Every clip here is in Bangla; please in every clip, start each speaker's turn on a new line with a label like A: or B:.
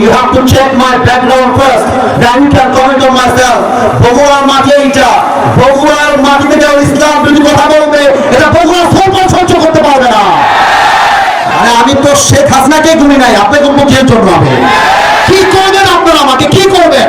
A: You have to check my background first then you can comment on my বগুড়ার মাটি এইটা। বগুড়ার মাটিতে কেউ ইসলাম যদি কথা বলবে, এটা বগুড়া সরকার সহ্য করতে পারবে না। আরে আমি তো শেখ হাসিনাকে গুনি নাই আপনাকে জন্য আমি? কি করবেন আপনারা আমাকে? কি করবেন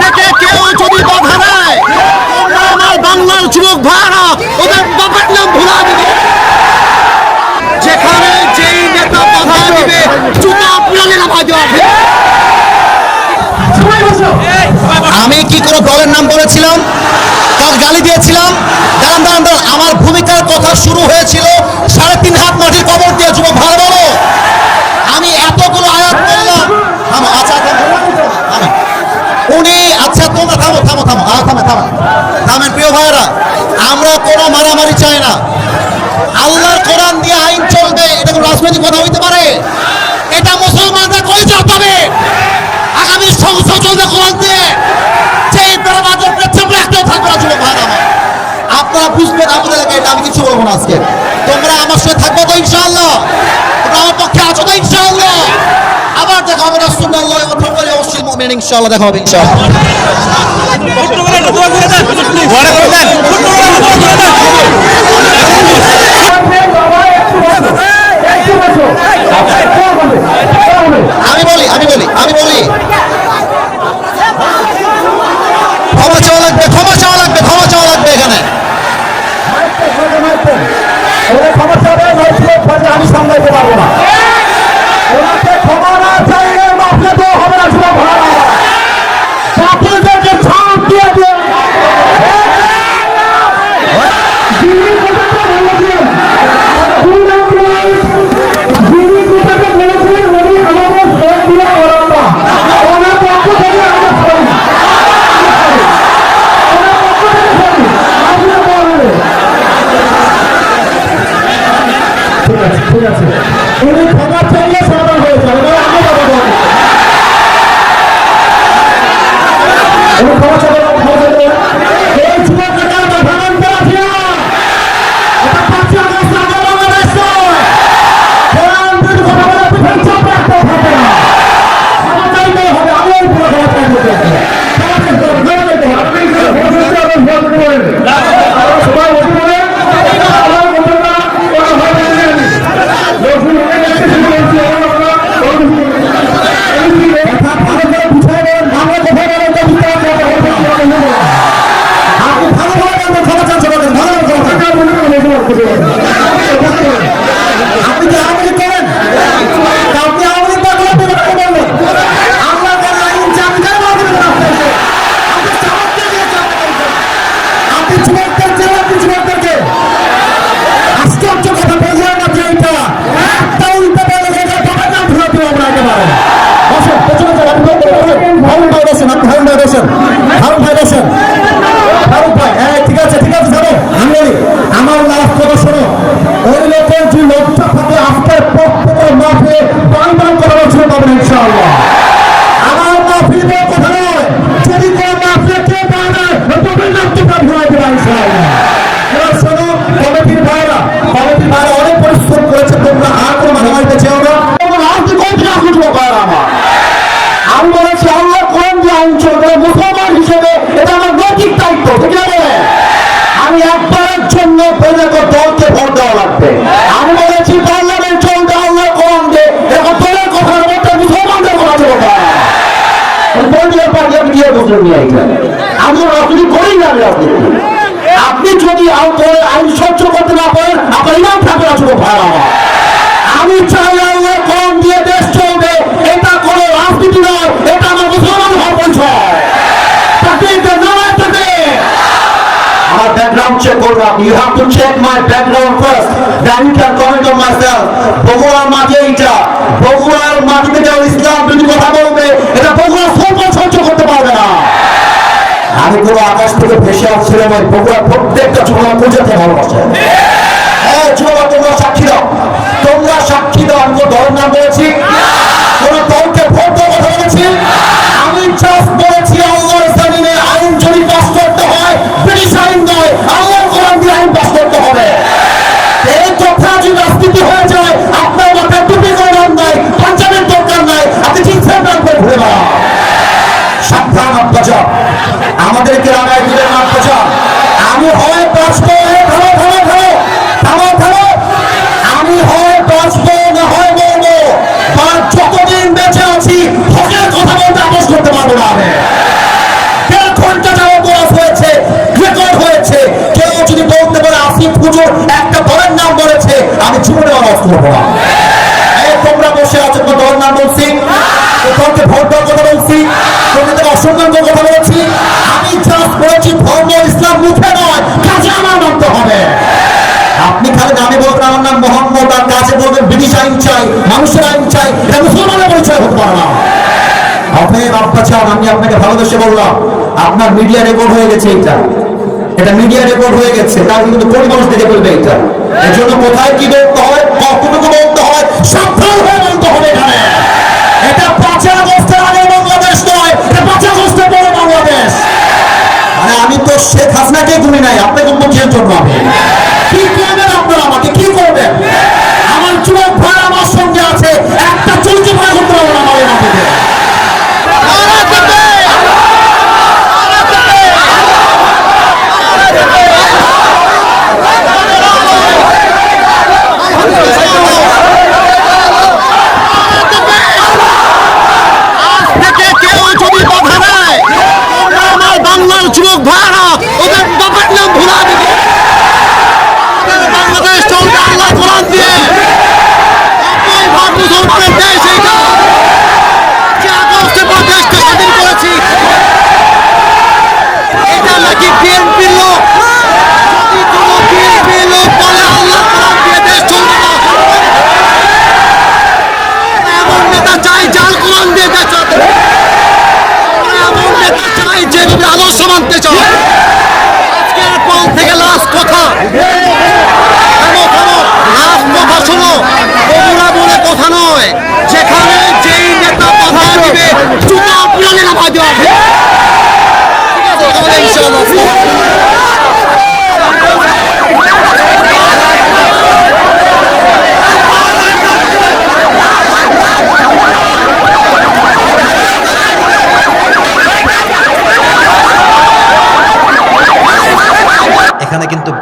B: থেকে কেউ যদি বাধা দেয় তোমরা আমার বাংলার যুবক ভাইরা ওদের বাবার নাম ভুলা দিবে যেখানে যেই নেতা বাধা দিবে জুতা পুরালে নামা দেওয়া হবে।
A: আমি কি কোনো দলের নাম বলেছিলাম? তার গালি দিয়েছিলাম? দাঁড়ান দাঁড়ান দাঁড়ান। আমার ভূমিকার কথা শুরু হয়েছিল সাড়ে তিন হাত মাটির কবর দিয়ে যুবক ভালো বলো। আমি এতগুলো আয়াত বললাম। থামো আচ্ছা থামো থামো। উনি আচ্ছা তোমরা থামো থামো থামো। আর থামে থামো। থামেন প্রিয় ভাইয়েরা আমরা কোনো মারামারি চাই না। আল্লাহর কোরআন দিয়ে আইন চলবে এটা কোনো রাজনৈতিক কথা হইতে পারে? এটা মুসলমানদের করে হবে আগামী সংসদ চলবে কোরআন দিয়ে? যে বেড়াবাজের পেছনে একটাও থাকবে না যুবক ভাইরা। আমার আপনারা বুঝবেন আমাদের এটা আমি কিছু বলব না আজকে। তোমরা আমার সাথে থাকবে তো ইনশাআল্লাহ। তোমরা আমার পক্ষে আছো তো ইনশাআল্লাহ। আবার দেখা হবে, রাসূলুল্লাহ এবং সকলে অবশ্যই মুমিন, ইনশাআল্লাহ দেখা হবে, ইনশাআল্লাহ। আমি বলি আমি বলি আমি বলি
C: জন্য এটা আমি আপনি করি না আপনি। আপনি যদি আইন সহ্য করতে না পারেন, আপনার ইমাম থাকবে না শুধু ভাড়া আমি চাই আল্লাহ কম দিয়ে দেশ চলবে। এটা কোনো রাজনীতি নয়, এটা মুসলমান হওয়ার পরিচয়।
A: ইসলাম কথা বলবে, এটা আমি কোনো আকাশ থেকে ভেসে আসছিলাম, ওই বগুড়ার প্রত্যেকটা যুবক পূজাতে ভালোবাসে। হ্যাঁ যুবক তোমরা সাক্ষী দাও। তোমরা সাক্ষী দাও, আমি কোনো অত্যাচার আমাদের গ্রামের দিলেন অত্যাচার আমি হয় বাঁচবো এ থামো থামো থামো থামো আমি হয় বাঁচবো, না হয় মরবো। আর যতদিন বেঁচে আছি হকের কথা বলতে আপোষ একটা দলের নাম বলেছে, আমি জীবনে অবাস করব না। আছো, তোমার দলের নাম বলছি। তোমাকে ভোট দেওয়ার কথা বলছি। তোমাদের অসম্মানের কথা বলছি। আমি জাস্ট বলেছি ধর্ম ইসলাম মুখে নয়, কাজে আমার মানতে হবে। আপনি খালি নামে বলবেন, আমার নাম মোহাম্মদ, আর কাজে বলবেন, ব্রিটিশ আইন চাই, মানুষের আইন চাই, এটা মুসলমানের পরিচয় হতে পারে না। অতএব আব্বা চান আমি আপনাকে ভালোবেসে বললাম, আপনার মিডিয়া রেকর্ড হয়ে গেছে এটা এটা মিডিয়া রেকর্ড হয়ে গেছে তার কিন্তু কোটি মানুষ দেখে ফেলবে এটা এর জন্য কোথায় কি বলতে হয়, কতটুকু বলতে হয় সাবধান হয়ে বলতে হবে এখানে। এটা পাঁচের আগস্টের আগে বাংলাদেশ নয়, এটা পাঁচ আগস্টের পরে বাংলাদেশ। আরে আমি তো শেখ হাসনাকে গুনি নাই আপনাকে মুখের জন্য আমি কি করবেন আপনারা আমাকে কি করবেন আমার যুবক ভাই আমার সঙ্গে আছে একটা চলছে ভাই করতে পারব না আমাদের মাটিতে
B: থেকে কেউ যদি বাধা দেয় তোমরা আমার বাংলার যুবক ভাইরা ওদের বাবার নাম ভুলা দিবে আমাদের বাংলাদেশ চলবে আল্লাহ কোরআন দিয়ে নব্বই ভাগ মুসলমানের দেশ এইটা যে আগস্টে পর দেশকে স্বাধীন করেছি এটা নাকি বিএনপির লোক যদি কোনো বিএনপির লোক বলে আল্লাহ কোরআন দিয়ে দেশ চলবে না এমন নেতা চাই যার কোরআন দিয়ে দেশ চলবে আমরা এমন নেতা চাই যে যদি আদর্শ মানতে চায় আজকের পর থেকে লাস্ট কথা থামো থামো লাস্ট কথা শোনো বগুড়া বলে কথা নয় যেখানে যেই নেতা বাধা দিবে জুতা পুরানি নামা দেওয়া হবে ঠিক আছে কথা বলে ইনশাআল্লাহ
D: এখানে কিন্তু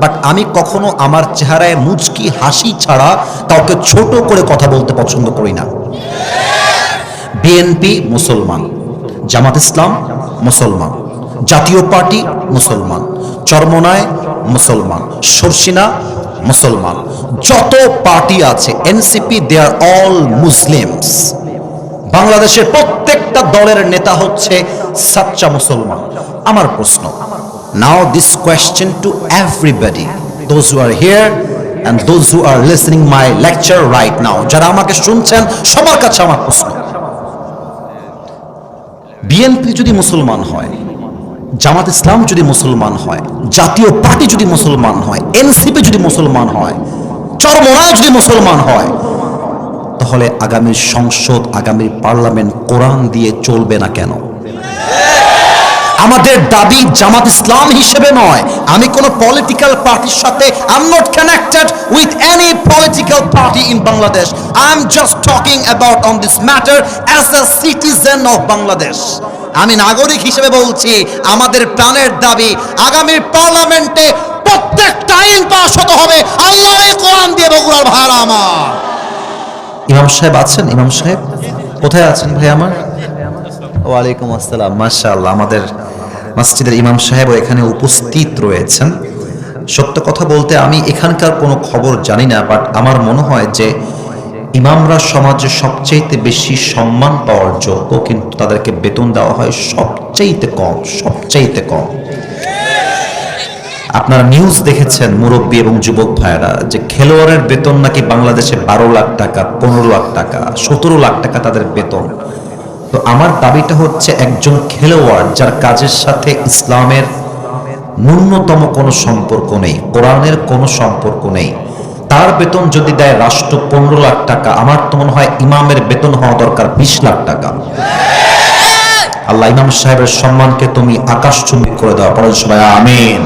D: বাট আমি কখনো আমার চেহারায় মুচকি, হাসি ছাড়া কাউকে ছোট করে কথা বলতে পছন্দ করি না। বিএনপি মুসলমান, জামাত ইসলাম মুসলমান, জাতীয় পার্টি মুসলমান, চরমনায় মুসলমান, সরসিনা মুসলমান, যত পার্টি আছে NCP they are all Muslims বাংলাদেশের প্রত্যেকটা দলের নেতা হচ্ছে সাচ্চা মুসলমান। আমার প্রশ্ন now this question to everybody, those who are here and those who are listening my lecture right now যারা আমাকে শুনছেন সবার কাছে আমার প্রশ্ন। বিএনপি যদি মুসলমান হয় জামাত ইসলাম যদি মুসলমান হয় জাতীয় পার্টি যদি মুসলমান হয় এনসিপি যদি মুসলমান হয় চরমোনায় যদি মুসলমান হয় তাহলে আগামী সংসদ আগামী পার্লামেন্ট কোরআন দিয়ে চলবে না কেন? আমাদের দাবি জামাত ইসলাম হিসেবে নয়। আমি কোন পলিটিক্যাল পার্টির সাথে I am not connected with any political party in Bangladesh I am just talking about on this matter as a citizen of Bangladesh আমি নাগরিক হিসেবে বলছি, আমাদের প্রাণের দাবি আগামী পার্লামেন্টে প্রত্যেকটা আইন পাশ হতে হবে। আল্লাহর এই কোরআন দিয়ে বগুড়ার ভাড়া আমার। ইমাম সাহেব আছেন? ইমাম সাহেব, কোথায় আছেন ভাই আমার? ওয়ালাইকুম আসসালাম, মাশাআল্লাহ, আমাদের মসজিদের ইমাম সাহেবও এখানে উপস্থিত রয়েছেন। সত্য কথা বলতে আমি এখানকার কোনো খবর জানি না বাট আমার মনে হয় যে ইমামরা সমাজে সবচাইতে বেশি সম্মান পাওয়ার যোগ্য, কিন্তু তাদেরকে বেতন দেওয়া হয় সবচাইতে কম সবচাইতে কম। আপনারা নিউজ দেখেছেন, মুরব্বী এবং যুবক ভাইয়েরা, যে খেলোয়াড়ের বেতন নাকি বাংলাদেশে বারো লাখ টাকা, পনেরো লাখ টাকা, সতেরো লাখ টাকা তাদের বেতন। তো আমার দাবিটা হচ্ছে একজন খেলোয়াড় যার কাজের সাথে ইসলামের ন্যূনতম কোনো সম্পর্ক নেই, কোরআনের কোনো সম্পর্ক নেই। তার বেতন যদি দেয় রাষ্ট্র পনেরো লাখ টাকা, আমার তো মনে হয় ইমামের বেতন হওয়া দরকার বিশ লাখ টাকা। আল্লাহ ইমাম সাহেবের সম্মানকে তুমি আকাশচুম্বী করে দাও পরে সবাই, আমিন।